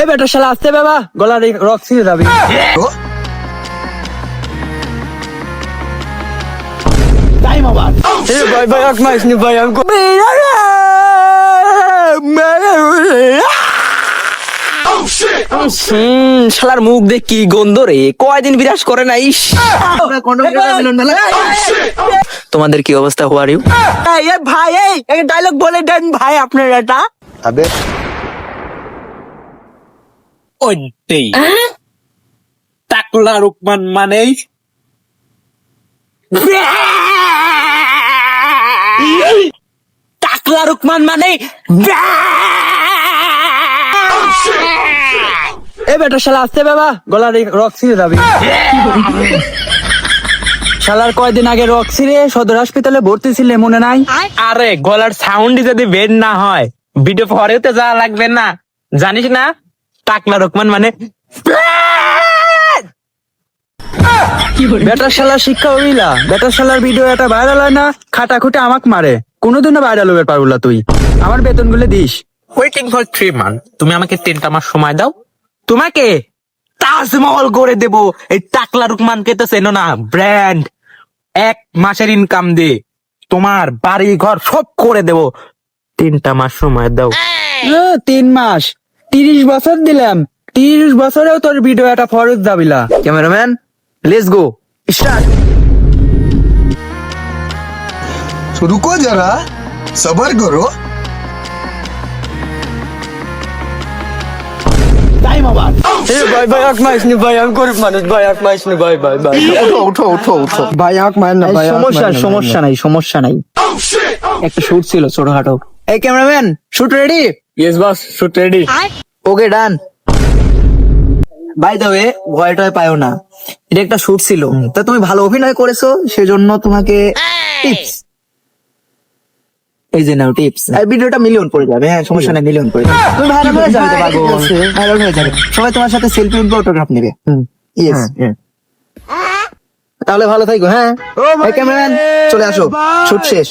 এ বেটা শালা আসতে বাবা গলার রক ছিঁড়ে যাবে। টাইম আবার ভাই ভাই এক মাস নি ভাই আমি শালার মুখ দেখ কি গন্ধ রে। কয়দিন বিরাজ করে না ইস। তোমাদের কি অবস্থা হুয়ার ইউ ভাই এই ডায়লগ বলে দেন ভাই আপনার এটা। अबे ওইটাই টাকলা রুকমান মানেই। টাকলা রুকমান মানে এ বেটা শালা আসতে বাবা। গলার রক ছিঁড়ে যাবি। শালার কয়দিন আগে রক ছিঁড়ে সদর হাসপাতালে ভর্তি ছিলে মনে নাই? আরে গলার সাউন্ডই যদি বের না হয় ভিডিও পরেও তো যাওয়া লাগবে না। জানিস না? টাকলা রুকমান মানে বেটার শালার শিক্ষা হইলা। বেটার শালার ভিডিও এটা ভাইরাল হয় না খাটা খুঁটে আমাক মারে। কোনোদিনও ভাইরাল হবে পারব তুই। আমার বেতনগুলো দিস। ওয়েটিং ফর থ্রি মান্থ তুমি আমাকে তিনটা মাস সময় দাও তোমাকে তাজমহল গড়ে দেব। এই টাকলা রুকমানকে তো চেনো না ব্র্যান্ড এক মাসের ইনকাম দে তোমার বাড়ি ঘর সব করে দেব। তিনটা মাস সময় দাও। তিন মাস। তিরিশ বছর দিলাম। তিরিশ বছরেও তোর ভিডিও একটা ফরজ দাবিলা ক্যামেরাম্যান লেস গো স্টার্ট। রুকো যারা সবার করো। বাবার ভাই ভাই ভাই সমস্যা নাই সমস্যা নাই একটা শুট ছিল ছোটখাটো এই cameraman shoot ready yes boss shoot ready okay done by the way ভয় টয় পায়ও না। এটা একটা শুট ছিল তা তুমি ভালো অভিনয় করেছ সেজন্য তোমাকে টিপস এই যে নাও টিপস। ভিডিওটা মিলিয়ন পড়ে যাবে হ্যাঁ সমস্যা নাই মিলিয়ন পড়ে যাবে। তুমি ভাইরাল হয়ে যাবে পাগল ভাইরাল হয়ে যাবে। সবাই তোমার সাথে সেলফি উঠবে অটোগ্রাফ নেবে। ইয়েস তাহলে ভালো থাকো হ্যাঁ? এই ক্যামেরাম্যান চলে আসো। শুট শেষ।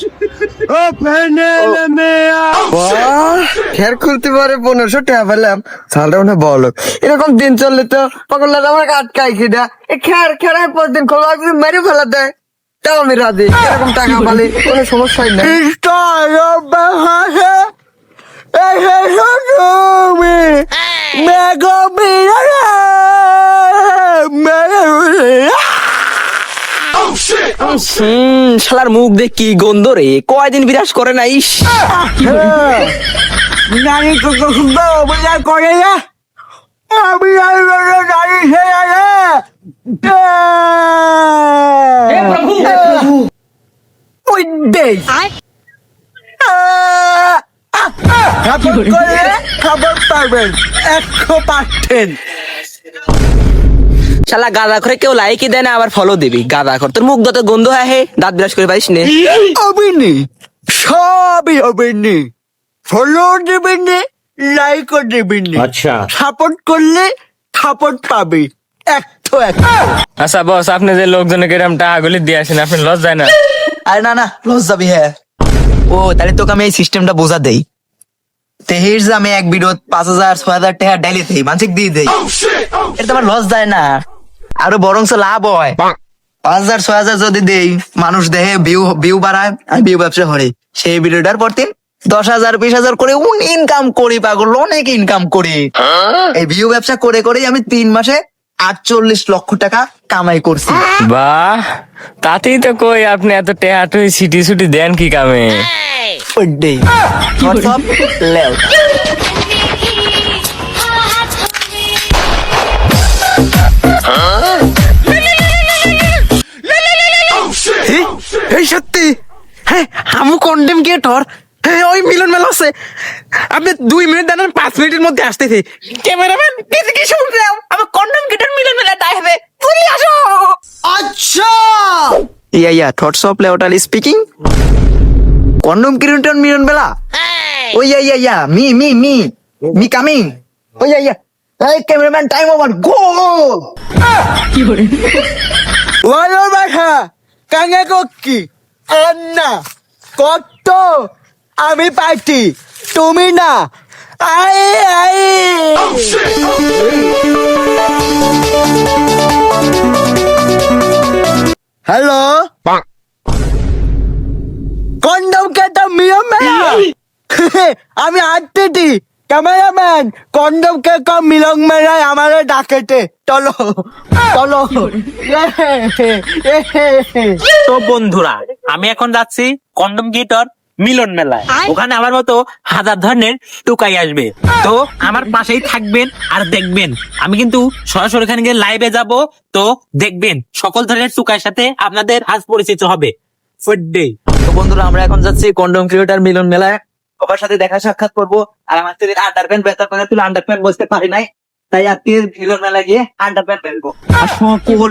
খের খুলতে পারে পনেরোশো টাকা পেলাম। সালটা মনে বলো এরকম দিন চললে তো পাগল আমার আটকাই খিদা। খের খেরার পর দিন খোলা একদিন মেরে ফেলা দেয়। তাও আমি রাজি। এরকম টাকা পালে কোনো সমস্যাই নাই। শালার মুখ দেখ কি গন্ধ রে। কয়দিন বিরাজ করে না ইস। নারী কত সুন্দর অভিনয় করে না আমি নারী ওই দেশ খাবার করলে খাবার একশো পার্সেন্ট শালা গাদা করে কেউ লাইকই দেয় না আবার ফলো দিবি। গাদা কর তোর মুখ যত গন্ধ হয় হে দাঁত ব্রাশ করে পারিস নে। অবিনি সবই অবিনি ফলো দেবেন নে লাইকও দেবেন নে। আচ্ছা। সাপোর্ট করলে সাপোর্ট পাবি। এক তো এক। আচ্ছা বস আপনি যে লোকজনকে এরকম টাকাগুলি দিয়ে আসেন আপনি লস যায় না? আরে না না লস যাবি হ্যাঁ। ও তাহলে তোকে আমি এই সিস্টেমটা বোঝা দেই। তেহির আমি এক ভিডিও পাঁচ হাজার ছয় হাজার টাকা ডাইলি দেই মানসিক দিয়ে দেই। এটা আমার লস যায় না। আরও বরং লাভ হয়। পাঁচ হাজার ছয় হাজার যদি দেই মানুষ দেহে ভিউ ভিউ বাড়ায় আমি ভিউ ব্যবসা করি। সেই ভিডিওটার পরতে দশ হাজার বিশ হাজার করে ইনকাম করি পাগল অনেক ইনকাম করি। এই ভিউ ব্যবসা করে করেই আমি তিন মাসে আটচল্লিশ লক্ষ টাকা কামাই করছি। বাহ তাতেই তো কই আপনি এত টেহাটুই সিটি সুটি দেন কি কামে? Per day. What's up? Leo. এই সত্যি? হ্যাঁ আমু কন্টেম ক্রিয়েটর হ্যাঁ ওই মিলন মেলা আছে। আপনি দুই মিনিট দেন আমি পাঁচ মিনিটের মধ্যে আসতেছি। ক্যামেরাম্যান কিছু কি শুনলে আমার কন্টেম ক্রিয়েটর মিলন মেলা তাই হবে। তুমি আসো! Yeah, yeah. Thoughts of Leo কন্ডম কি কিরণটন মিলন বেলা? ওই yeah yeah me me me me coming. ওই ইয়া এই ক্যামেরাম্যান টাইম ওভার গো! কি বলে ওয়াল মাখা কাঙ্গে কক্কি আন্না কত আমি পাইটি তুমি না। আই আই! Oh, hello? আমি আটটি ক্যামেরাম্যান কন্ডম কে কম মিলং মেলায় আমারে ডাকেতে চলো চলো। তো বন্ধুরা আমি এখন যাচ্ছি কন্ডম গিটর মিলন মেলায়। ওখানে আমার মতো হাজার ধরনের টুকাই আসবে। তো আমার পাশেই থাকবেন আর দেখবেন। আমি কিন্তু সরাসরি ওখানে গিয়ে লাইভে যাব। তো দেখবেন সকল ধরনের টুকাইয়ের সাথে আপনাদের আজ পরিচিত হবে। ফুড ডে তো বন্ধুরা আমরা এখন যাচ্ছি কন্ডম ক্রিয়েটার মিলন মেলায়। সবার সাথে দেখা সাক্ষাৎ করব আর আমার ছেলের আন্ডার প্যান্ট ব্যথা করে তুলে আন্ডার প্যান্ট বসতে পারি নাই তাই আজকে মিলন মেলায় গিয়ে আন্ডার প্যান্ট ফেলব আর সকল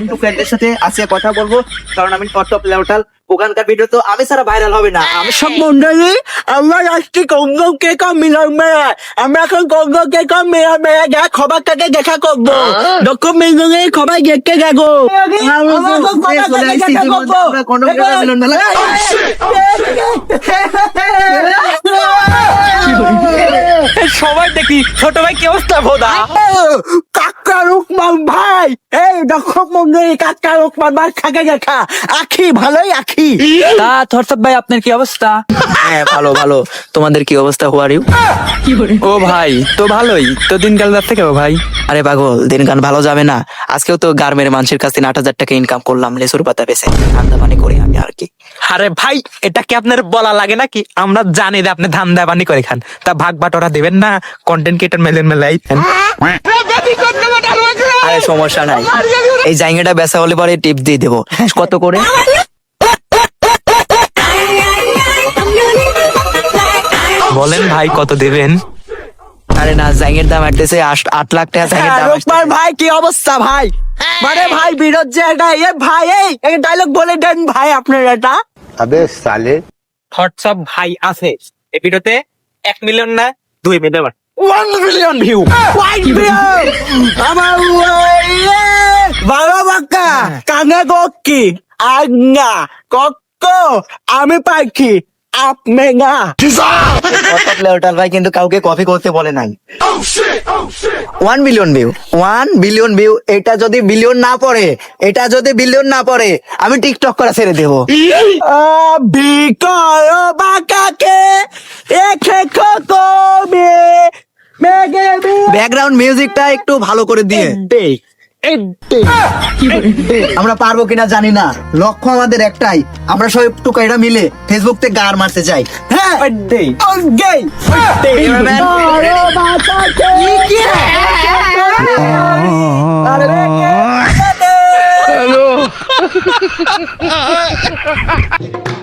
সাথে আজকে কথা বলব কারণ আমি টপ লেউটাল ওখানকার ভিডিও তো আমি ছাড়া ভাইরাল হবে না আমি সব মন্ডলী আমরা আসছি কঙ্গম কে কম মিলন মেলায় আমরা এখন কঙ্গম কে কম মিলন মেলায় যা খবর কাকে দেখা করব দক্ষিণ মিলনের খবর দেখতে যাব সবাই দেখি ছোট ভাই কি অবস্থা ভোদা? কাকা রুকমান ভাই এই দক্ষিণ মন্ডলী কাকা রুকমান ভাই খাকে দেখা। আখি ভালোই আখি। তা থরসব ভাই আপনার কি অবস্থা? হ্যাঁ ভালো ভালো। তোমাদের কি অবস্থা হুয়ার ইউ ও ভাই তো ভালোই। তো দিনকাল যাচ্ছে কেউ ভাই? আরে পাগল দিন গান ভালো যাবে না। আজকেও তো গার্মের মানুষের কাছে থেকে আট হাজার টাকা ইনকাম করলাম লেসুর পাতা বেছে। ঠান্ডা পানি করে আমি আর কি। আরে ভাই এটা কি আপনার বলা লাগে নাকি? আমরা জানি যে আপনি ধান্দা বানি করে খান। তা ভাগ বাটোরা দেবেন না কন্টেন্ট ক্রিয়েটর মেলেন মেলাই আরে সমস্যা নাই। এই জায়গাটা বেচা হলে পরে টিপ দিয়ে দেবো। কত করে? বলেন ভাই কত দেবেন? আরে না জাইয়ের দাম আটতেছে আট- লাখ টাকা দাম ভাই কি অবস্থা ভাই? মানে ভাই বিরোধ যে এটা এ ভাই এই ডায়লগ বলে দেন ভাই আপনার এটা। আবে সালে। হোয়াটসঅ্যাপ ভাই আছে। এই ভিডিওতে এক মিলিয়ন না দুই million one million view million আমার বাবা বাক্কা! কানে গক্কি আজ্ঞা! কক্ক! আমি পাখি আপনি না লেউটাল ভাই কিন্তু কাউকে কপি করতে বলে নাই one billion view one billion view এটা যদি বিলিয়ন না পড়ে এটা যদি বিলিয়ন না পড়ে আমি টিকটক করা ছেড়ে দেবো। বাকাকে মেগে ব্যাকগ্রাউন্ড মিউজিকটা একটু ভালো করে দিয়ে। আমরা পারব কিনা জানি না। লক্ষ্য আমাদের একটাই। আমরা সব টুকাইরা মিলে ফেসবুক থেকে গার মারতে চাই। হ্যাঁ.